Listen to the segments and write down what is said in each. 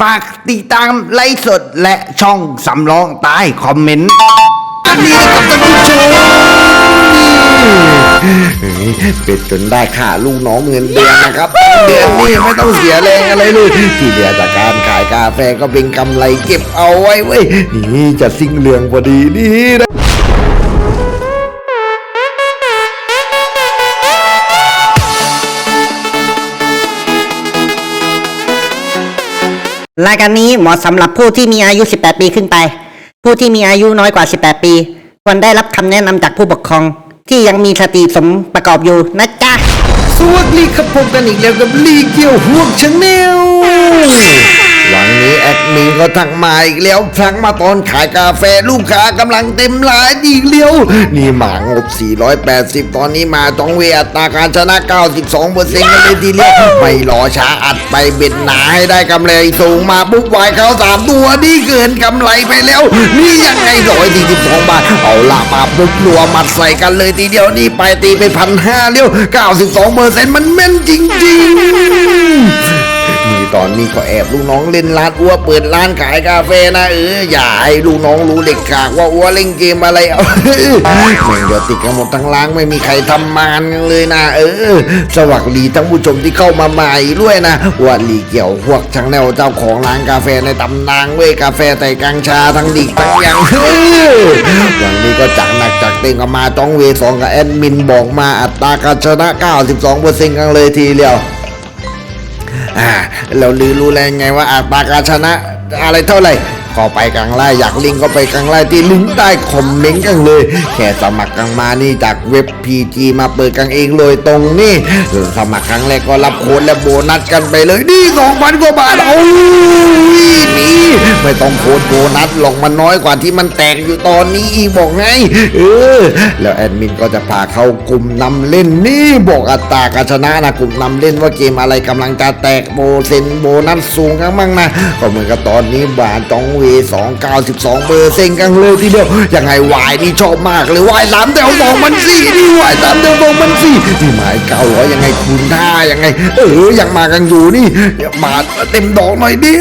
ฝากติดตามไลฟ์สดและช่องสำรองใต้คอมเมนต์อันนี้นะครับท่านผู้ชมเป็ดจนได้ค่าลูกน้องเงินเดือนนะครับ เดือนนี้ไม่ต้องเสียแรงอะไรเลย ที่เหลือจากการขายกาแฟก็เป็นกำไรเก็บเอาไว้เว้ยนี่จะสิ้นเรื่องพอดีนี่นะ รายการนี้เหมาะสำหรับผู้ที่มีอายุ 18 ปีขึ้นไป ผู้ที่มีอายุน้อยกว่า 18 ปี ควรได้รับคำแนะนำจากผู้ปกครอง ที่ยังมีสติสมประกอบอยู่นะจ๊ะ สวัสดีครับพบกันอีกแล้วกับลีเกียวห่วงชาแนลวั นี้ก็ทักมาอีกแล้วทักมาตอนขายกาแฟลูกค้ากำลังเต็มร้านอีกเลี้ยว นี่หมางบ 480 ตอนนี้มาจองเวอัตาการชนะ 92เปอร์เซ็นต์กันเลยทีเดียวไม่รอช้าอัดไปเบ็ดหนาให้ได้กำไรสูงมาปุ๊บวายเขาสามตัวนี่เกินกำไรไปแล้ว นี่ยังไงร้อยสี่สิบสองบาท เอาละมาปุ๊บรัวมัดใส่กันเลยทีเดียวนี่ไปตีไปพันห้าเลี้ยว92เปอร์เซ็นต์มันแม่นจริง ๆ นี่ก็แอบลูกน้องเล่นร้านอ้วเปิดร้านขายกาแฟนะเอออย่าให้ลูกน้องรู้เด็กขากว่าอ้วเล่นเกมอะไรเอาแม่งเดี๋ยวติดกันหมดทั้งร้านไม่มีใครทำมานกันเลยนะ เออ สวัสดีทั้งผู้ชมที่เข้ามาใหม่ด้วยนะว่าลีเกี่ยวพวกช่างแนวเจ้าของร้านกาแฟในตำนางเว้ยกาแฟไต่กังชาทั้งดิกทั้งยังเฮ้ยวันนี้ก็จักหนักจักเต็งก็มาจ้องเวสองกับแอดมินบอกมาอัตราการชนะ 92%กันเลยทีเดียว อ่าเราลือรู้แล้วไงว่าอัตรากาชนะอะไรเท่าไหร่ ก็ไปกลางไล่อยากลิงก็ไปกลางไล่ที่ลิงก์ใต้คอมเมนต์กันเลย แค่สมัครกันมานี่จากเว็บ PG มาเปิดกันเองเลยตรงนี้สมัครครั้งแรกก็รับโค้ดและโบนัสกันไปเลยนี่2,000กว่าบาทเอานี่ไม่ต้องโค้ดโบนัสหรอกมันน้อยกว่าที่มันแตกอยู่ตอนนี้อีบอกไงเออแล้วแอดมินก็จะพาเข้ากลุ่มนำเล่นนี่บอกอัตราการชนะนะกลุ่มนำเล่นว่าเกมอะไรกำลังจะแตกโบเซนโบนัสสูงกันบ้างนะก็เหมือนกับตอนนี้บาทจองเวสองเบองเปอร์เซ็นต์กันเลยทีเดียวยังไงวายนี่ชอบมากเลยวายสามแถวสองมันสี่นี่วายสามแถวสองมันสี่นี่หมายเก้าร้อยยังไงคูณห้ายังไง เออยังมากันอยู่นี่อย่ามาเต็มดอกหน่อยดิ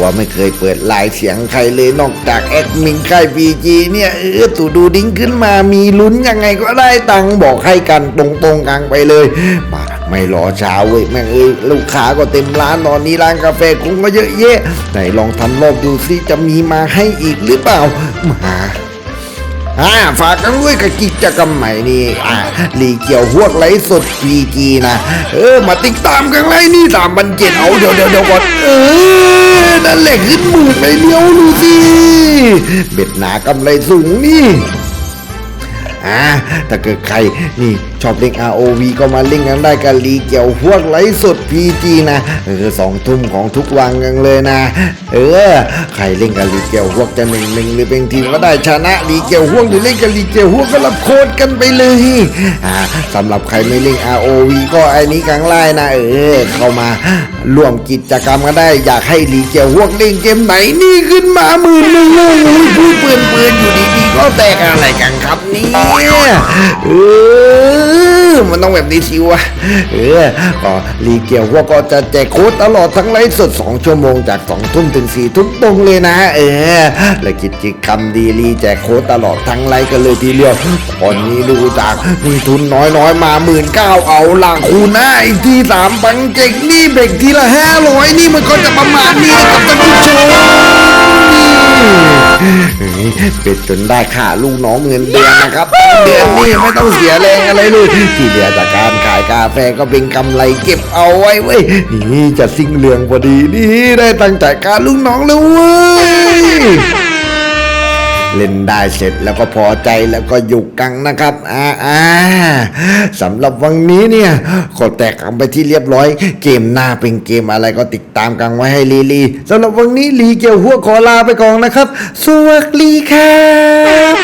ว่าไม่เคยเปิดไลายเสียงใครเลยนอกจากแอดมินค่ายพีจีเนี่ยเออตูดูดิ้งขึ้นมามีลุ้นยังไงก็ได้ตังบอกให้กันตรงๆกลางไปเลย มา ไม่รอช้าเว้ยแม่งเอ้ยลูกค้าก็เต็มร้านตอนนี้ร้านกาแฟคงก็เยอะแยะไหนลองทำรอบดูซิจะมีมาให้อีกหรือเปล่ามาอ่าฝากกันด้วยกับกิจกรรมใหม่นี่อ่าลีเกี่ยวพวกไลฟ์สดพีจีนะเออมาติดตามกันไลนี่สามพันเจ็ดเอาเดี๋ยวเดี๋ยวเดี๋ยวก่อนเออนั่นแหละขึ้นหมื่นไปเลี้ยวดูสิเบ็ดหนากำไรสูงนี่ อ่าถ้าเกิดใครนี่ชอบเล่น ROV ก็มาเล่นกันได้กับลีเกี่ยวพวกไลฟ์สด PG นะเออสองทุ่มของทุกวันกันเลยนะ เออ ใครเล่นกับลีเกี่ยวพวกจะหนึ่งหนึ่งหรือเป็นทีมก็ได้ชนะลีเกี่ยวพวกหรือเล่นกับลีเกี่ยวพวกก็รับโค้ดกันไปเลยอ่าสำหรับใครไม่เล่น ROV ก็ไอ้นี้กลางไล่นะ เออ เข้ามาร่วมกิจกรรมกันได้ อยากให้ลีเกี่ยวพวกเล่นเกมไหนนี่ขึ้นมาหมื่นหนึ่งโอ้ยพูดเปื่อนเปื่อนๆอยู่ดี ๆก็แตกอะไรกันครับเนี่ยเออมันต้องแบบนี้สิวะเออก็ลีเกียวพวกก็จะแจกโค้ดตลอดทั้งไลฟ์สด 2 ชั่วโมงจาก 2 ทุ่มถึง 4 ทุ่มตรงเลยนะ เออ และกิจกรรมดีลีแจกโค้ดตลอดทั้งไลฟ์กันเลยทีเดียวตอนนี้ดูจากมีทุนน้อยๆ มาหมื่นเก้าเอาหลังคูณหน้าอีกทีสามปังเจ็กนี่เบรกทีละห้าร้อยนี่มันก็จะประมาณนี้นะครับท่านผู้ชม เป็ดจนได้ค่าลูกน้องเงินเดือนนะครับ เดือนนี้ไม่ต้องเสียแรงอะไรเลยที่เหลือจากการขายกาแฟก็เป็นกำไรเก็บเอาไว้เว้ยนี่จะสิ้นเรืองพอดีนี่ได้ตั้งแต่การลูกน้องแล้วเว้ย เล่นได้เสร็จแล้วก็พอใจแล้วก็หยุกกังนะครับอ่าอ่าสำหรับวันนี้เนี่ยก็แตกกันไปที่เรียบร้อย เกมหน้าเป็นเกมอะไรก็ติดตามกันไว้ให้ลีลีสำหรับวันนี้ลีเกี่ยวหัวขอลาไปก่อนนะครับ สวัสดีครับ